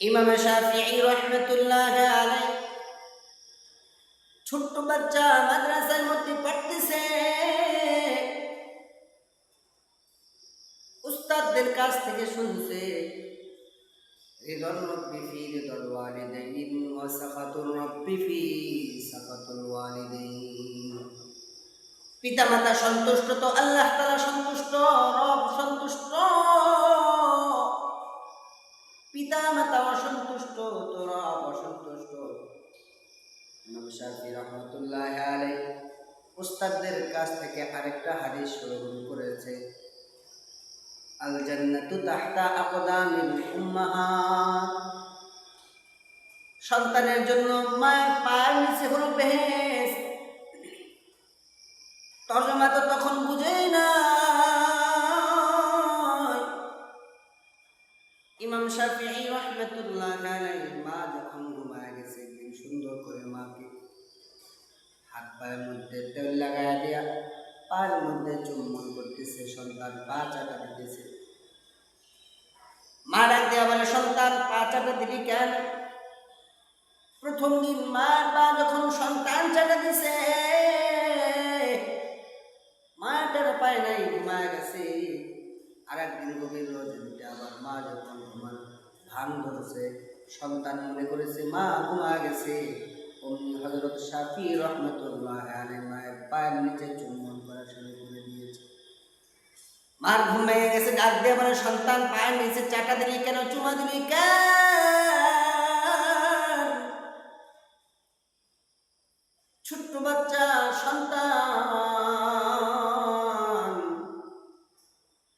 ইমাম শাফিঈ রহমতুল্লাহ আলাই ছোট্ট বাচ্চা মাদ্রাসার মধ্যে পড়তেছে। উস্তাদদের কাছ থেকে শুনছে ওয়ালিদাইন। পিতামাতা সন্তুষ্ট তো, আল্লাহ তাআলা সন্তুষ্ট, রব সন্তুষ্ট। রহমতুল্লাহ আলাই উস্তাদদের কাছ থেকে আরেকটা হাদিস স্মরণ করেছে। আল জান্নাতু তাহতা আকদামিল উম্মাহাত সন্তানের জন্য মায়ের পায়ের নিচে হলো বেহেস তর্জমা তো তখন বুঝেই না ইমাম শাফিঈ রহমতুল্লাহ মা পায়ের মধ্যে তেল লাগায় দিয়া পায়ের মধ্যে চুম্বন করতেছে সন্তান, পা চাটা দিতেছে। মা ডাক দেওয়া বলে, সন্তান, পা চাটা দিলি কেন? প্রথম দিন মার পা যখন সন্তান চাটা দিছে মাটার পায় নাই, ঘুমায় গেছে। আর একদিন গভীর রজনীতে আবার মা যখন ঘুমান ভান ধরেছে, সন্তান মনে করেছে, মা ঘুমা গেছে। অমনি শাফি রহমতুল্লাহ মায়ের পায়ের নিচে চুম্বন করা শুরু করে দিয়েছে। মার ঘুম ভেঙে গেছে, ডাক দিয়ে বলে, সন্তান, পায়ের নিচে চাটা দিলি কেন? চুমা দিলি ছোট্ট বাচ্চা, সন্তান।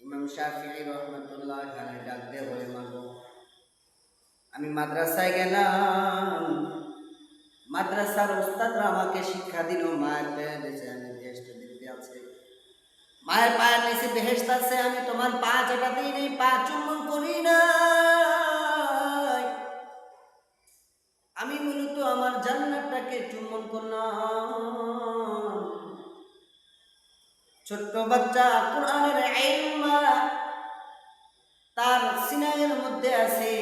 ইমাম শাফিঈ রহমতুল্লাহ আলাইহি ডাক দিয়ে বলে, মাগো, আমি মাদ্রাসায় গেলাম। মাদ্রাসার উস্তাদরা আমাকে শিক্ষা দিল, মায়ের পায়ে দিয়েছে আমি বেহেস্ত দিতে আছে। মায়ের পায়ের নিচে বেহেস্ত আছে, আমি তোমার পা চাটা দিই নেই, পা চুম্বন করি না আমি মূলত আমার জান্নাতটাকে চুম্বন করলাম। ছোট্ট বাচ্চা কোরআনের ইলমা তার সিনায়ের মধ্যে আছে।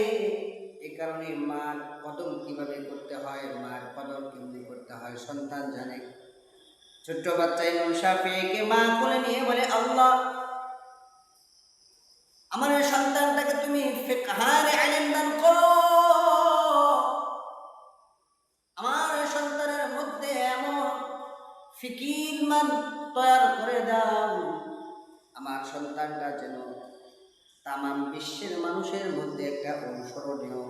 এই কারণে মার কদম কীভাবে করতে হয়, মার কদম কেমনি করতে হয়, সন্তান জানে। ছোট্ট বাচ্চা ইমাম শাফিকে মা কোলে নিয়ে বলে, আল্লাহ, আমার সন্তানটাকে তুমি ফিকহার ইলম দান করো। আমার সন্তানের মধ্যে এমন ফিকির মান তৈরি করে দাও। আমার সন্তানটা যেন তামাম বিশ্বের মানুষের মধ্যে একটা অনুসরণীয়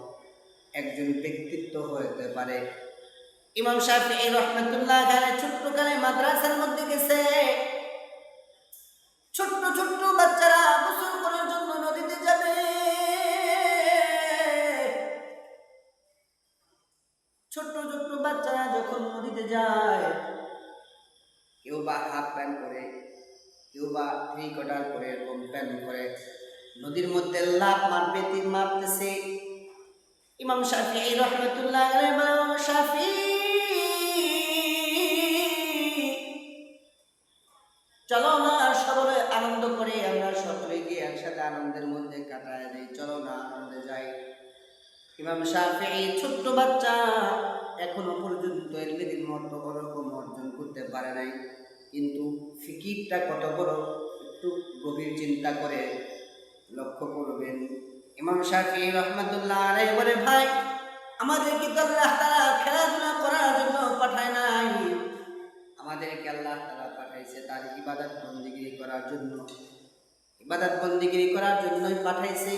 একজন ব্যক্তিত্ব হতে পারে। ইমাম শাফি রহমতুল্লাহ খানে মাদ্রাসার মধ্যে গেছে। ছোট্ট ছোট্ট বাচ্চারা গোসল করার জন্য নদীতে যাবে। ছোট্ট ছোট্ট বাচ্চারা যখন নদীতে যায়, কেউ বা হাফ প্যান্ট করে কেউ বা থ্রি কোটার করে, এরকম প্যান্ট করে নদীর মধ্যে লাভ মারবে, তীর মারতেছে। ইমাম শাফি, রহমতুল্লাহ চলো না সকলে আনন্দ করে, আমরা সকলে গিয়ে একসাথে আনন্দের মধ্যে কাটায় চলো না, আনন্দে যাই। ইমাম শাফি, ছোট্ট বাচ্চা, এখনও পর্যন্ত এলমেদিন মর্ত ওরকম অর্জন করতে পারে নাই। কিন্তু ফিকিরটা কত বড়, একটু গভীর চিন্তা করে লক্ষ্য করবেন। ইমাম শাফি রহমতুল্লাহ আলাই বলে ভাই, আমাদেরকে তো আল্লাহ তারা খেলাধুলা করার জন্য পাঠায় নাই। আমাদেরকে আল্লাহ তারা পাঠাইছে তার ইবাদত বন্দিগিরি করার জন্য। ইবাদত বন্দিগিরি করার জন্যই পাঠাইছে।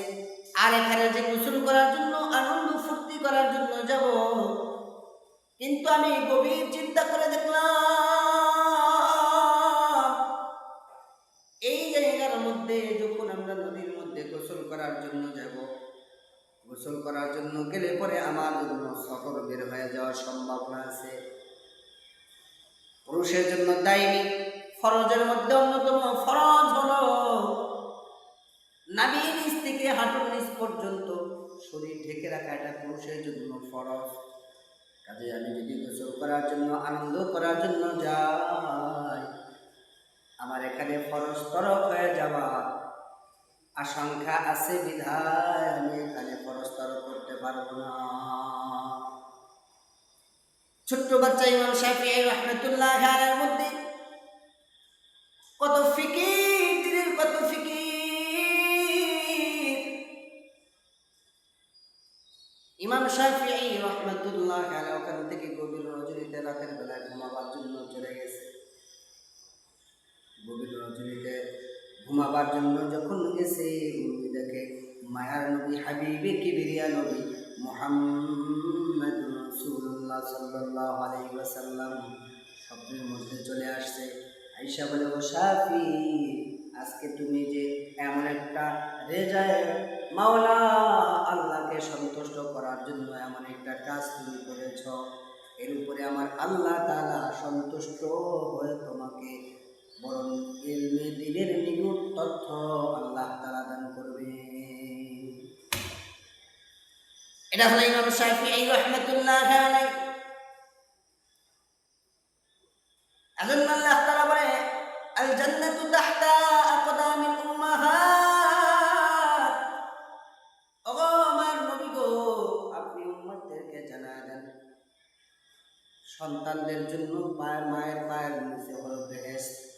আর এখানে যে গোসল করার জন্য, আনন্দ ফুর্তি করার জন্য যাব। কিন্তু আমি গভীর চিন্তা করে দেখলাম গোসল করার জন্য যাব। গোসল করার জন্য গেলে পরে আমার জন্য সফর বের হয়ে যাওয়ার সম্ভাবনা আছে। পুরুষের জন্য দায়ী, ফরজের মধ্যে অন্যতম ফরজ হলো নাবির নিচ থেকে হাঁটুর নিচ পর্যন্ত শরীর ঢেকে রাখা, এটা পুরুষের জন্য ফরজ। কাজে আমি যদি গোসল করার জন্য, আনন্দ করার জন্য যাই, আমার এখানে ফরজ তরফ হয়ে যাওয়া আশঙ্কা আছে বিধায় আমি এখানে ফরজ তরফ করতে পারব না। ছোট্ট বাচ্চা ইমাম শাফি রহমতুল্লাহ আলাইহির মধ্যে কত ফিকির কত ফিকির। ইমাম শাফি রহমতুল্লাহ আলাইহি ওখান থেকে গভীর রজনীতে রাতের বেলা ঘুমাবার জন্য চলে গেছে। গভীর রজনীতে ঘুমাবার জন্য যখন নবী দেখে, মায়ার নবী, হাবিবে কিবিরিয়া নবী মোহাম্মদ রাসূলুল্লাহ সাল্লাল্লাহু আলাইহি ওয়াসাল্লাম স্বপ্নের মধ্যে চলে আসছে। আয়েশা বলে, ও শাফি, আজকে তুমি যে এমন একটা রেজায় মাওলা, আল্লাহকে সন্তুষ্ট করার জন্য এমন একটা কাজ তুমি করেছ। এর উপরে আমার আল্লাহ তাআলা সন্তুষ্ট হয়ে তোমাকে দিনের নিগুণ তথ্য আল্লাহ দান করবে। এটা হলো ইমাম শাফিঈ রাহমাতুল্লাহ আল্লাহ বলে আল জান্নাতু তাহতা উম্মাহাত। আমার নবী গো, আপনি উম্মতদেরকে জানা দেন। সন্তানদের জন্য পায়ের, মায়ের পায়ের নিচে হলো বেহেশত।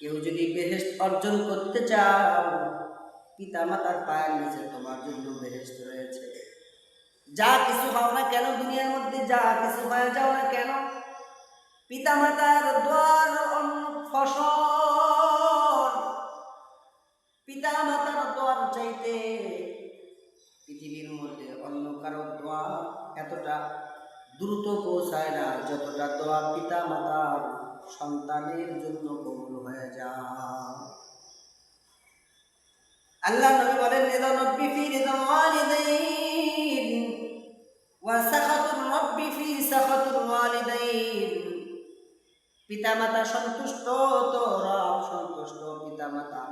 কেউ যদি বেহেশত অর্জন করতে চাও পিতা মাতার পায়ের নিচে তোমার জন্য বেহেশত রয়েছে। যা কিছু হও না কেন, দুনিয়ার মধ্যে যা কিছু হয়ে যাও না কেন পিতা মাতার দোয়ার ফসল। পিতা মাতার দোয়ার চাইতে পৃথিবীর মধ্যে অন্য কারও দোয়া এতটা দ্রুত পৌঁছায় না, যতটা দোয়া পিতা মাতার সন্তানের জন্য কবুল হয়ে যাও আল্লাহ নবী বলেন, রিদা রব্বি ফি রিদা ওয়ালিদাইন ওয়া সাখাতুর রব্বি ফি সাখাতুর ওয়ালিদাইন। পিতামাতা সন্তুষ্ট তো রব সন্তুষ্ট, পিতামাতা।